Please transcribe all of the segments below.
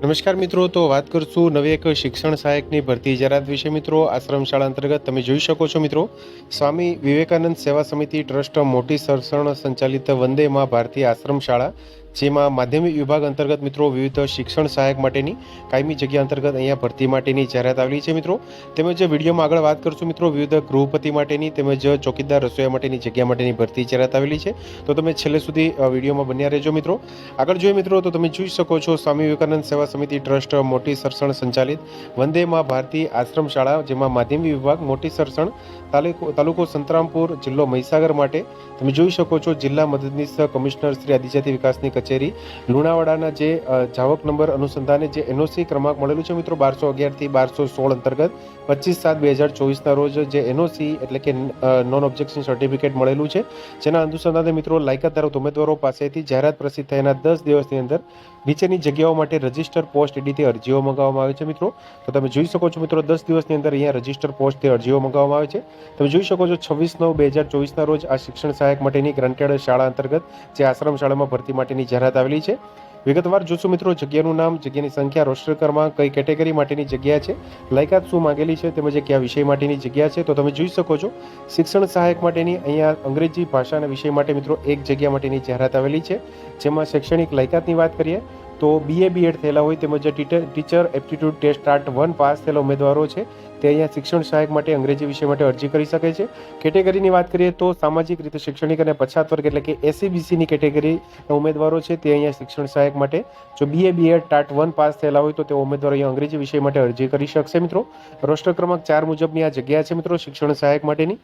નમસ્કાર મિત્રો, તો વાત કરશું નવી એક શિક્ષણ સહાયકની ભરતી જાહેરાત વિશે. મિત્રો, આશ્રમ શાળા અંતર્ગત તમે જોઈ શકો છો મિત્રો, સ્વામી વિવેકાનંદ સેવા સમિતિ ટ્રસ્ટ મોટી સરસણ સંચાલિત વંદે માં ભારતીય આશ્રમ શાળા જેમાં માધ્યમિક વિભાગ અંતર્ગત મિત્રો વિવિધ શિક્ષણ સહાયક માટેની કાયમી જગ્યા અંતર્ગત અહીંયા ભરતી માટેની જાહેરાત આવેલી છે મિત્રો. તેમજ વિડીયોમાં આગળ વાત કરશું મિત્રો, વિવિધ ગૃહપતિ માટેની તેમજ ચોકીદાર રસોઈયા માટેની જગ્યા માટેની ભરતી જાહેરાત આવેલી છે. તો તમે છેલ્લે સુધી વિડીયોમાં બન્યા રહેજો મિત્રો. આગળ જોઈએ મિત્રો, તો તમે જોઈ શકો છો સ્વામી વિવેકાનંદ સેવા સમિતિ ટ્રસ્ટ મોટી સરસણ સંચાલિત વંદે માં ભારતી આશ્રમ શાળા, જેમાં માધ્યમિક વિભાગ મોટી સરસણ તાલુકો તાલુકો સંતરામપુર જિલ્લો મહીસાગર માટે તમે જોઈ શકો છો જિલ્લા મદદનીશ કમિશનર શ્રી આદિજાતિ વિકાસની કચેરી. લુણાવાડાના જે જાવક નંબર અનુસંધાને જે એનઓસી ક્રમાંક મળેલું છે મિત્રો, બારસો અગિયારથી બારસો સોળ અંતર્ગત, પચીસ સાત બે હજાર ચોવીસના રોજ જે એનઓસી એટલે કે નોન ઓબ્જેક્શન સર્ટિફિકેટ મળેલું છે. જેના અનુસંધાને મિત્રો લાયકાત ધરાવતા ઉમેદવારો પાસેથી જાહેરાત પ્રસિદ્ધ થયાના દસ દિવસની અંદર નીચેની જગ્યાઓ માટે રજિસ્ટર પોસ્ટ એડીથી અરજીઓ મંગાવવામાં આવે છે મિત્રો. તો તમે જોઈ શકો છો મિત્રો, દસ દિવસની અંદર અહીંયા રજિસ્ટર પોસ્ટથી અરજીઓ મંગાવવામાં આવે છે. તમે જોઈ શકો છો છવ્વીસ નવ બે હજાર ચોવીસના રોજ આ શિક્ષણ સહાયક માટેની ગ્રાન્ટેડ શાળા અંતર્ગત જે આશ્રમ શાળામાં ભરતી માટેની જાહેરાત આવેલી છે. વિગતવાર જોશું મિત્રો, જગ્યાનું નામ, જગ્યાની સંખ્યા રોસ્ટર ક્રમાંક કઈ કેટેગરી માટેની જગ્યા છે, લાયકાત શું માંગેલી છે, તેમજ કયા વિષય માટેની જગ્યા છે, તો તમે જોઈ શકો છો, શિક્ષણ સહાયક માટેની અહીંયા અંગ્રેજી ભાષાના વિષય માટે મિત્રો એક જગ્યા માટેની જાહેરાત આવેલી છે, જેમાં શૈક્ષણિક લાયકાતની વાત કરીએ તો બીએ બીએડ થયેલા હોય તેમજ teacher aptitude test TAT one pass થયેલા ઉમેદવારો છે, તે અહીંયા શિક્ષણ સહાયક માટે અંગ્રેજી વિષય માટે અરજી કરી શકે છે. કેટેગરીની વાત કરીએ તો સામાજિક રીતે શૈક્ષણિક અને પછાત વર્ગ એટલે કે એસીબીસીની કેટેગરીના ઉમેદવારો છે, તે અહીંયા શિક્ષણ સહાયક માટે જો BA BEd TAT one pass થયેલા હોય તો તે ઉમેદવારો અહીંયા અંગ્રેજી વિષય માટે અરજી કરી શકશે મિત્રો. રોસ્ટર ક્રમાંક ચાર મુજબની આ જગ્યા છે મિત્રો, શિક્ષણ સહાયક માટેની.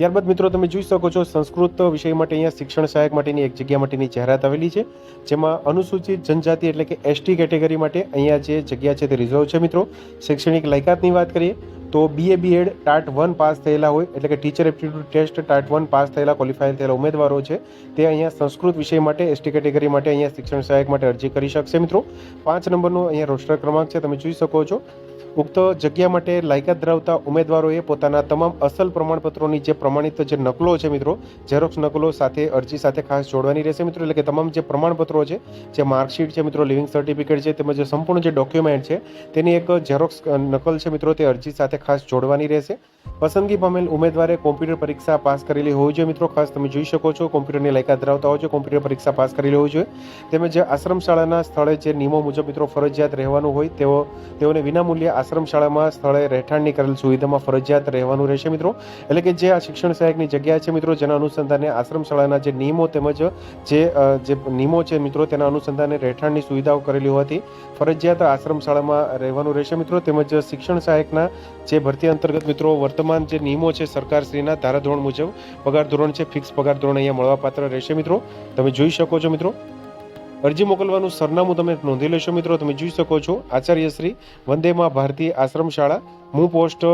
ત્યારબાદ મિત્રો તમે જોઈ શકો છો, સંસ્કૃત વિષય માટે અહીંયા શિક્ષણ સહાયક માટેની એક જગ્યા માટેની જાહેરાત આવેલી છે, જેમાં અનુસૂચિત જનજાતિ એટલે કે એસટી કેટેગરી માટે અહીંયા જે જગ્યા છે તે રિઝર્વ છે મિત્રો. શૈક્ષણિક લાયકાતની વાત કરીએ, તો BA BEd TAT one pass થયેલા હોય, એટલે કે teacher aptitude test TAT one pass થયેલા ક્વોલિફાય થયેલા ઉમેદવારો છે, તે અહીંયા સંસ્કૃત વિષય માટે એસટી કેટેગરી માટે અહીંયા શિક્ષણ સહાયક માટે અરજી કરી શકશે મિત્રો. પાંચ નંબરનો અહીંયા રોસ્ટર ક્રમાંક છે, તમે જોઈ શકો છો. ઉક્ત જગ્યા માટે લાયકાત ધરાવતા ઉમેદવારોએ પોતાના તમામ અસલ પ્રમાણપત્રોની જે પ્રમાણિત જે નકલો છે મિત્રો ઝેરોક્સ નકલો સાથે, અરજી સાથે ખાસ જોડવાની રહેશે મિત્રો, એટલે કે તમામ જે પ્રમાણપત્રો છે, જે માર્કશીટ છે મિત્રો, લિવિંગ સર્ટિફિકેટ છે, તેમજ સંપૂર્ણ જે ડોક્યુમેન્ટ છે, તેની એક ઝેરોક્સ નકલ છે મિત્રો, તે અરજી સાથે ખાસ જોડવાની રહેશે. પસંદગી પામેલ ઉમેદવારે કોમ્પ્યુટર પરીક્ષા પાસ કરેલી હોવી જોઈએ મિત્રો, ખાસ તમે જોઈ શકો છો, કોમ્પ્યુટરની લાયકાત ધરાવતા હોય છે, કોમ્પ્યુટર પરીક્ષા પાસ કરેલી હોવી જોઈએ. તેમજ આશ્રમ શાળાના સ્થળે જે નિયમો મુજબ મિત્રો ફરજિયાત રહેવાનું હોય, તેઓ, તેઓને વિનામૂલ્યે આશ્રમ શાળામાં સ્થળે રહેઠાણની કરેલ સુવિધામાં ફરજિયાત રહેવાનું રહેશે મિત્રો. એટલે કે જે આ શિક્ષણ સહાયકની જગ્યા છે મિત્રો, જેના અનુસંધાને આશ્રમ શાળાના જે નિયમો તેમજ જે જે નિયમો છે મિત્રો, તેના અનુસંધાને રહેઠાણની સુવિધાઓ કરેલી હોવાથી ફરજિયાત આશ્રમ શાળામાં રહેવાનું રહેશે મિત્રો. તેમજ શિક્ષણ સહાયકના જે ભરતી અંતર્ગત મિત્રો, વર્તમાન જે નિયમો છે સરકારશ્રીના ધારાધોરણ મુજબ પગાર ધોરણ છે, ફિક્સ પગાર ધોરણ અહીંયા મળવાપાત્ર રહેશે મિત્રો. તમે જોઈ શકો છો મિત્રો. અરજી મોકલવાનું સરનામું તમે નોંધી લેશો મિત્રો. તમે જોઈ શકો છો આચાર્ય શ્રી વંદેમાં ભારતી આશ્રમ શાળા મૂ પોસ્ટ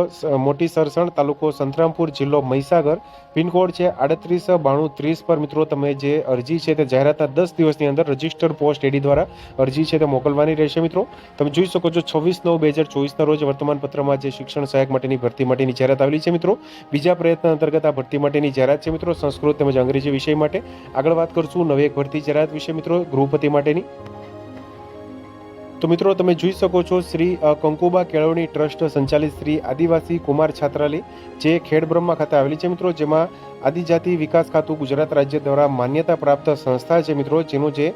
મોટી સરસણ તાલુકો સંતરામપુર, જિલ્લો મહીસાગર. પિનકોડ છે આડત્રીસ, બાણું, ત્રીસ પર મિત્રો તમે જે અરજી છે તે જાહેરાતના દસ દિવસની અંદર રજિસ્ટર પોસ્ટ એડી દ્વારા અરજી છે તે મોકલવાની રહેશે મિત્રો. તમે જોઈ શકો છો છવ્વીસ નવ બે હજાર ચોવીસના રોજ વર્તમાન પત્રમાં જે શિક્ષણ સહાયક માટેની ભરતી માટેની જાહેરાત આવેલી છે મિત્રો. બીજા પ્રયત્ન અંતર્ગત આ ભરતી માટેની જાહેરાત છે મિત્રો સંસ્કૃત તેમજ અંગ્રેજી વિષય માટે. આગળ વાત કરશું નવી એક ભરતી જાહેરાત વિશે મિત્રો. ગૃહપતિ માટેની. તો મિત્રો તમે જોઈ શકો છો શ્રી કંકુબા કેળવણી ટ્રસ્ટ સંચાલિત શ્રી આદિવાસી કુમાર છાત્રાલય, જે ખેડબ્રહ્મા ખાતે આવેલી છે મિત્રો, જેમાં આદિજાતિ વિકાસ ખાતું ગુજરાત રાજ્ય દ્વારા માન્યતા પ્રાપ્ત સંસ્થા છે મિત્રો, જેનો જે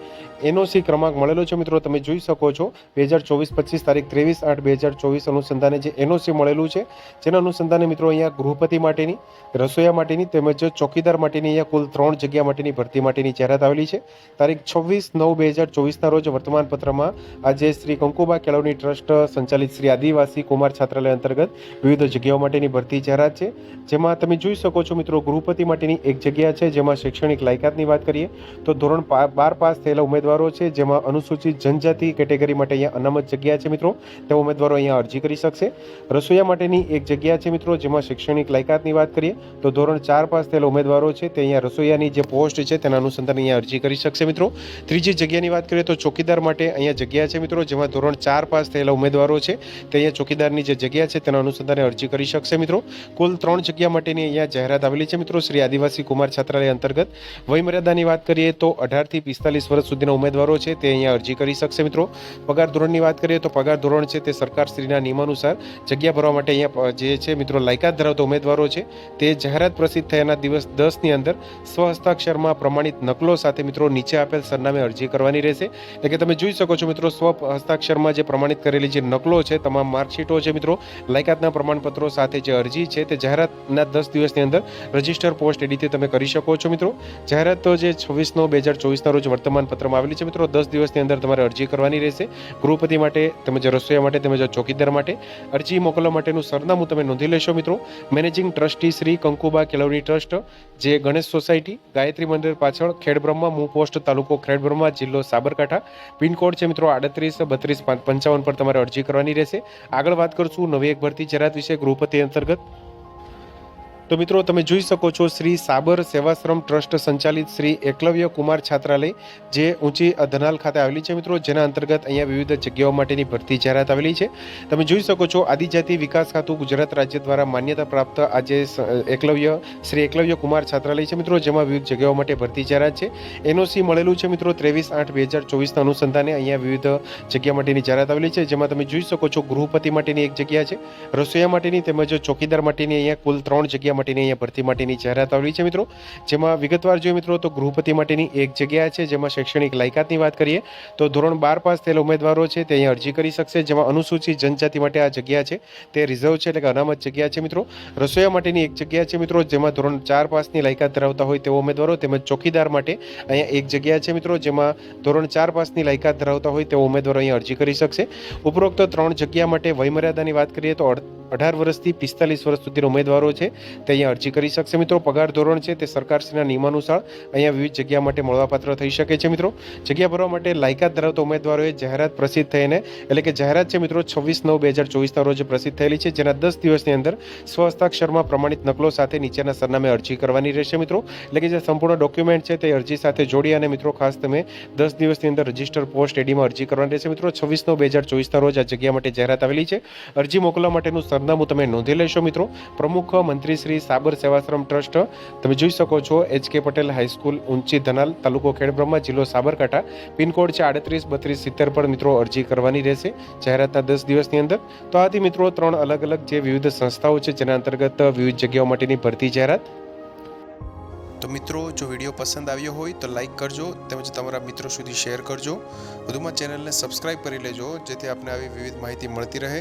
એનઓસી ક્રમાંક મળેલો છે મિત્રો, તમે જોઈ શકો છો, બે હજાર ચોવીસ પચીસ તારીખ ત્રેવીસ આઠ બે હજાર ચોવીસ અનુસંધાને જે એનઓસી મળેલું છે, જેના અનુસંધાને મિત્રો અહીંયા ગૃહપતિ માટેની રસોઈયા માટેની તેમજ ચોકીદાર માટેની અહીંયા કુલ ત્રણ જગ્યા માટેની ભરતી માટેની જાહેરાત આવેલી છે. તારીખ છવ્વીસ નવ બે હજાર ચોવીસના રોજ વર્તમાન પત્રમાં આ જે શ્રી કંકુબા કેળવણી ટ્રસ્ટ સંચાલિત શ્રી આદિવાસી કુમાર છાત્રાલય અંતર્ગત વિવિધ જગ્યાઓ માટેની ભરતી જાહેરાત છે, જેમાં તમે જોઈ શકો છો મિત્રો ગૃહપતિ માટેની એક જગ્યા છે, જેમાં શૈક્ષણિક લાયકાતની વાત કરીએ તો ધોરણ બાર પાસ થયેલા ઉમેદવારો છે, જેમાં અનુસૂચિત જનજાતિ કેટેગરી માટે અહીંયા અનામત જગ્યા છે મિત્રો તે ઉમેદવારો અહીંયા અરજી કરી શકશે. રસોઈયા માટેની એક જગ્યા છે મિત્રો, જેમાં શૈક્ષણિક લાયકાતની વાત કરીએ તો ધોરણ ચાર પાસ થયેલા ઉમેદવારો છે, તે અહીંયા રસોઈયાની જે પોસ્ટ છે, તેના અનુસંધાને અહીંયા અરજી કરી શકશે મિત્રો. ત્રીજી જગ્યાની વાત કરીએ તો ચોકીદાર માટે અહીંયા જગ્યા છે મિત્રો જેમાં ધોરણ ચાર પાસ થયેલા ઉમેદવારો છે, તે અહીંયા ચોકીદારની જે જગ્યા છે, તેના અનુસંધાને અરજી કરી શકશે મિત્રો. કુલ ત્રણ જગ્યા માટેની અહીંયા જાહેરાત આવેલી છે મિત્રો. શ્રી આદિવાસી કુમાર છાત્રાલય અંતર્ગત વયમર્યાદાની વાત કરીએ તો અઢારથી પિસ્તાલીસ વર્ષ સુધીના ઉમેદવારો છે, તે અહીંયા અરજી કરી શકશે મિત્રો. પગાર ધોરણની વાત કરીએ તો પગાર ધોરણ છે, તે સરકારશ્રીના નિયમાનુસાર જગ્યા ભરવા માટે અહીંયા જે છે મિત્રો લાયકાત ધરાવતા ઉમેદવારો છે, તે જાહેરાત પ્રસિદ્ધ થયાના દિવસ દસની અંદર સ્વહસ્તાક્ષરમાં પ્રમાણિત નકલો સાથે મિત્રો નીચે આપેલ સરનામે અરજી કરવાની રહેશે. એટલે કે તમે જોઈ શકો છો મિત્રો, સ્વ હસ્તાક્ષરમાં જે પ્રમાણિત કરેલી જે નકલો છે, તમામ માર્કશીટો છે મિત્રો. લાયકાતના પ્રમાણપત્રો સાથે જે અરજી છે, તે જાહેરાતના દસ દિવસની અંદર રજિસ્ટર પોસ્ટ એડીથી તમે કરી શકો છો મિત્રો. જાહેરાત તો જે છવ્વીસ બે હજાર ચોવીસના રોજ વર્તમાન પત્રમાં આવેલી છે મિત્રો. દસ દિવસની અંદર તમારે અરજી કરવાની રહેશે. ગૃહપતિ માટે, તેમજ રસોઈયા માટે, તેમજ ચોકીદાર માટે અરજી મોકલવા માટેનું સરનામું તમે નોંધી લેશો મિત્રો. મેનેજિંગ ટ્રસ્ટી શ્રી કંકુબા કેળવણી ટ્રસ્ટ, જે ગણેશ સોસાયટી, ગાયત્રી મંદિર પાછળ ખેડબ્રહ્મા, મૂ પોસ્ટ તાલુકો ખેડબ્રહ્મા, જિલ્લો સાબરકાંઠા. પિનકોડ છે મિત્રો આડત્રીસ બત્રીસ પંચાવન પર તમારે અરજી કરવાની રહેશે. આગળ વાત કરશું નવી એક ભરતી જરાત વિશે ગૃહપતિ અંતર્ગત. તો મિત્રો તમે જોઈ શકો છો શ્રી સાબર સેવાશ્રમ ટ્રસ્ટ સંચાલિત શ્રી એકલવ્ય કુમાર છાત્રાલય, જે ઊંચી અધનાલ ખાતે આવેલી છે મિત્રો, જેના અંતર્ગત અહીંયા વિવિધ જગ્યાઓ માટેની ભરતી જાહેરાત આવેલી છે. તમે જોઈ શકો છો આદિજાતિ વિકાસ ખાતું ગુજરાત રાજ્ય દ્વારા માન્યતા પ્રાપ્ત આજે એકલવ્ય, શ્રી એકલવ્ય કુમાર છાત્રાલય છે મિત્રો, જેમાં વિવિધ જગ્યાઓ માટે ભરતી જાહેરાત છે. એનઓસી મળેલું છે મિત્રો ત્રેવીસ આઠ બે હજાર ચોવીસના અનુસંધાને અહીંયા વિવિધ જગ્યા માટેની જાહેરાત આવેલી છે, જેમાં તમે જોઈ શકો છો ગૃહપતિ માટેની એક જગ્યા છે, રસોઈયા માટેની તેમજ ચોકીદાર માટેની અહીંયા કુલ ત્રણ જગ્યા માટેની અહીંયા ભરતી માટેની જાહેરાત આવેલી છે મિત્રો. જેમાં વિગતવાર જોઈએ મિત્રો તો ગૃહપતિ માટેની એક જગ્યા છે જેમાં શૈક્ષણિક લાયકાતની વાત કરીએ તો ધોરણ બાર પાસ થયેલા ઉમેદવારો છે તે અહીંયા અરજી કરી શકશે જેમાં અનુસૂચિત જનજાતિ માટે આ જગ્યા છે. તે રિઝર્વ છે એટલે કે અનામત જગ્યા છે મિત્રો. રસોઈયા માટેની એક જગ્યા છે મિત્રો જેમાં ધોરણ ચાર પાસની લાયકાત ધરાવતા હોય તેવા ઉમેદવારો તેમજ ચોકીદાર માટે અહીંયા એક જગ્યા છે મિત્રો જેમાં ધોરણ ચાર પાસની લાયકાત ધરાવતા હોય તેવા ઉમેદવારો અહીંયા અરજી કરી શકશે. ઉપરોક્ત ત્રણ જગ્યા માટે વયમર્યાદાની વાત કરીએ તો અઢાર વર્ષથી પિસ્તાલીસ વર્ષ સુધીના ઉમેદવારો છે. તે અહીંયા અરજી કરી શકશે મિત્રો. પગાર ધોરણ છે તે સરકારશ્રીના નિયમાનુસાર અહીંયા વિવિધ જગ્યા માટે મળવાપાત્ર થઈ શકે છે મિત્રો. જગ્યા ભરવા માટે લાયકાત ધરાવતા ઉમેદવારોએ જાહેરાત પ્રસિદ્ધ થઈને એટલે કે જાહેરાત છે મિત્રો છવ્વીસ નવ બે હજાર ચોવીસના રોજ પ્રસિદ્ધ થયેલી છે, જેના દસ દિવસની અંદર સ્વહસ્તાક્ષરમાં પ્રમાણિત નકલો સાથે નીચેના સરનામે અરજી કરવાની રહેશે મિત્રો. એટલે કે જે સંપૂર્ણ ડોક્યુમેન્ટ છે તે અરજી સાથે જોડી અને મિત્રો ખાસ તમે દસ દિવસની અંદર રજિસ્ટર પોસ્ટ એડીમાં અરજી કરવાની રહેશે મિત્રો. છવ્વીસ નવ બે હજાર ચોવીસના રોજ આ જગ્યા માટે જાહેરાત આવેલી છે. અરજી મોકલવા માટેનું સરનામું તમે નોંધી લેશો મિત્રો. પ્રમુખ મંત્રી શ્રી સાબર સેવાશ્રમ ટ્રસ્ટ, તમે જોઈ શકો છો, એચ કે પટેલ હાઈસ્કૂલ ઊંચી ધનાલ તાલુકો ખેડબ્રહ્મા, જિલ્લો સાબરકાંઠા. પિનકોડ છે આડત્રીસ, બત્રીસ, સિત્તેર પર મિત્રો અરજી કરવાની રહેશે જાહેરાતના દસ દિવસની અંદર. તો આથી મિત્રો ત્રણ અલગ અલગ જે વિવિધ સંસ્થાઓ છે, જેના અંતર્ગત વિવિધ જગ્યાઓ માટેની ભરતી જાહેરાત. તો મિત્રો, જો વીડિયો પસંદ આવ્યો હોય તો લાઇક કરજો, તેમજ તમારા મિત્રો સુધી શેર કરજો. વધુમાં ચેનલને સબસ્ક્રાઈબ કરી લેજો, જેથી આપને આવી વિવિધ માહિતી મળતી રહે.